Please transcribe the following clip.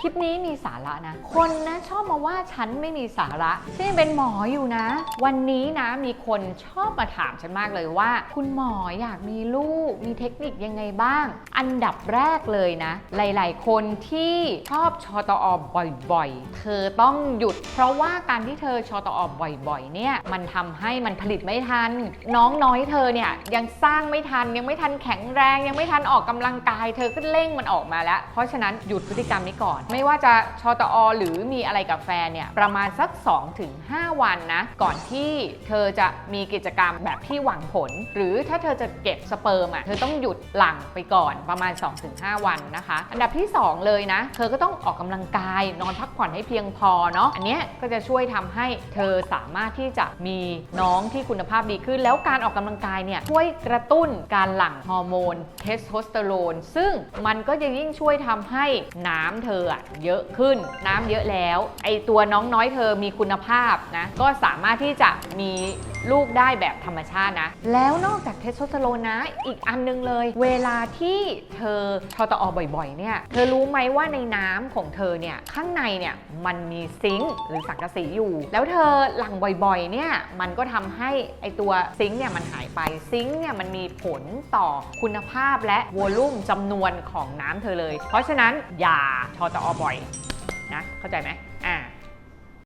คลิปนี้มีสาระนะ คนนะชอบมาว่าฉันไม่มีสาระฉันยังเป็นหมออยู่นะ วันนี้นะมีคนชอบมาถามฉันมากเลยว่า คุณหมออยากมีลูก มีเทคนิคยังไงบ้าง อันดับแรกเลยนะ หลาย ๆ คนที่ชอบชอตอบ่อยๆ เธอต้องหยุด เพราะว่าการที่เธอชอตอบ่อยๆ เนี่ยมันทำให้มันผลิตไม่ทัน น้องน้อยเธอเนี่ยยังสร้างไม่ทันยังไม่ทันแข็งแรง ยังไม่ทันออกกำลังกาย เธอก็เร่งมันออกมาแล้ว เพราะฉะนั้นหยุดพฤติกรรมนี้ก่อนไม่ว่าจะชอตอ หรือมีอะไรกับแฟนเนี่ยประมาณสัก 2-5 วันนะ ก่อนที่เธอจะมีกิจกรรมแบบที่หวังผล หรือถ้าเธอจะเก็บสเปิร์มอะเธอต้องหยุดหลังไปก่อนประมาณ 2-5 วันนะคะ อันดับที่ 2 เลยนะ เธอก็ต้องออกกำลังกาย นอนพักผ่อนให้เพียงพอเนาะอันเนี้ยก็จะช่วยทำให้เธอสามารถที่จะมีน้องที่คุณภาพดีขึ้น แล้วการออกกำลังกายเนี่ยช่วยกระตุ้นการหลั่งฮอร์โมนเทสโทสเตอโรนซึ่งมันก็จะยิ่งช่วยทำให้น้ำเธอเยอะขึ้น น้ำเยอะแล้ว ไอตัวน้องน้อยเธอมีคุณภาพนะ ก็สามารถที่จะมี ลูกได้แบบธรรมชาตินะ แล้วนอกจากเทสโทสเตอโรนนะ อีกอันนึงเลย เวลาที่เธอชอตอบ่อยๆเนี่ยเธอรู้ไหมว่าในน้ำของเธอเนี่ยข้างในเนี่ยมันมีซิงค์หรือสังกะสีอยู่ แล้วเธอหลังบ่อยๆเนี่ยมันก็ทำให้ไอตัวซิงค์เนี่ยมันหายไปซิงค์เนี่ยมันมีผลต่อคุณภาพและวอลลุ่มจำนวนของน้ำเธอเลย เพราะฉะนั้นอย่าชอตอบ่อยนะเข้าใจไหมอ่า